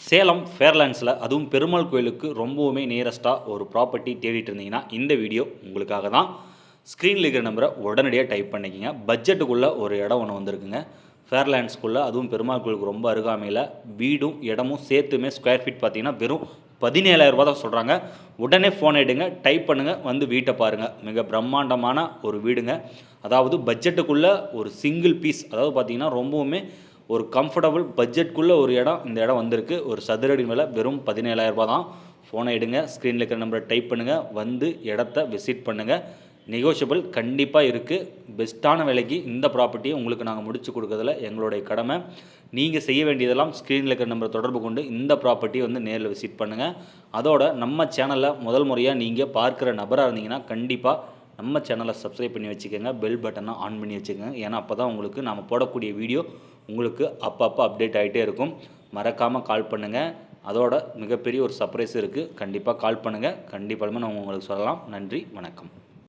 சேலம் ஃபேர்லேண்ட்ஸில் அதுவும் பெருமாள் கோயிலுக்கு ரொம்பவுமே நியரஸ்ட்டாக ஒரு ப்ராப்பர்ட்டி தேடிட்டு இருந்தீங்கன்னா இந்த வீடியோ உங்களுக்காக தான். ஸ்க்ரீனில் இருக்கிற நம்பரை உடனடியாக டைப் பண்ணிக்கிங்க. பட்ஜெட்டுக்குள்ளே ஒரு இடம் ஒன்று வந்திருக்குங்க. ஃபேர்லேண்ட்ஸ்குள்ளே அதுவும் பெருமாள் கோயிலுக்கு ரொம்ப அருகாமையில் வீடும் இடமும் சேர்த்துமே ஸ்கொயர் ஃபீட் பார்த்தீங்கன்னா வெறும் பதினேழாயிரம் ரூபா தான் சொல்கிறாங்க உடனே ஃபோன் எடுங்க டைப் பண்ணுங்கள் வந்து வீட்டை பாருங்கள் மிக பிரம்மாண்டமான ஒரு வீடுங்க. அதாவது பட்ஜெட்டுக்குள்ளே ஒரு சிங்கிள் பீஸ் அதாவது பார்த்தீங்கன்னா ரொம்பவுமே ஒரு கம்ஃபர்டபுள் பட்ஜெட்குள்ளே ஒரு இடம் இந்த இடம் வந்திருக்கு. ஒரு சதுரடி விலை வெறும் பதினேழாயிரரூபா தான். ஃபோனை எடுங்க ஸ்க்ரீனில் இருக்கிற நம்பரை டைப் பண்ணுங்கள் வந்து இடத்த விசிட் பண்ணுங்கள் நெகோஷியபிள் கண்டிப்பாக இருக்குது பெஸ்ட்டான விலைக்கு இந்த ப்ராப்பர்ட்டியை உங்களுக்கு நாங்கள் முடிச்சு கொடுக்கறதுல எங்களுடைய கடமை. நீங்கள் செய்ய வேண்டியதெல்லாம் ஸ்க்ரீனில் இருக்கிற நம்பரை தொடர்பு கொண்டு இந்த ப்ராப்பர்ட்டியை வந்து நேரில் விசிட் பண்ணுங்கள் அதோட நம்ம சேனலில் முதல் முறையாக நீங்கள் பார்க்குற நபராக இருந்தீங்கன்னா கண்டிப்பாக நம்ம சேனலை சப்ஸ்கிரைப் பண்ணி வச்சுக்கோங்க பெல் பட்டனை ஆன் பண்ணி வச்சுக்கோங்க. ஏன்னா அப்போ தான் உங்களுக்கு நம்ம போடக்கூடிய வீடியோ உங்களுக்கு அப்பப்போ அப்டேட் ஆகிட்டே இருக்கும். மறக்காமல் கால் பண்ணுங்கள் அதோட மிகப்பெரிய ஒரு சர்ப்ரைஸ் இருக்குது கண்டிப்பாக கால் பண்ணுங்கள் கண்டிப்பாக நான் உங்களுக்கு சொல்லலாம். நன்றி வணக்கம்.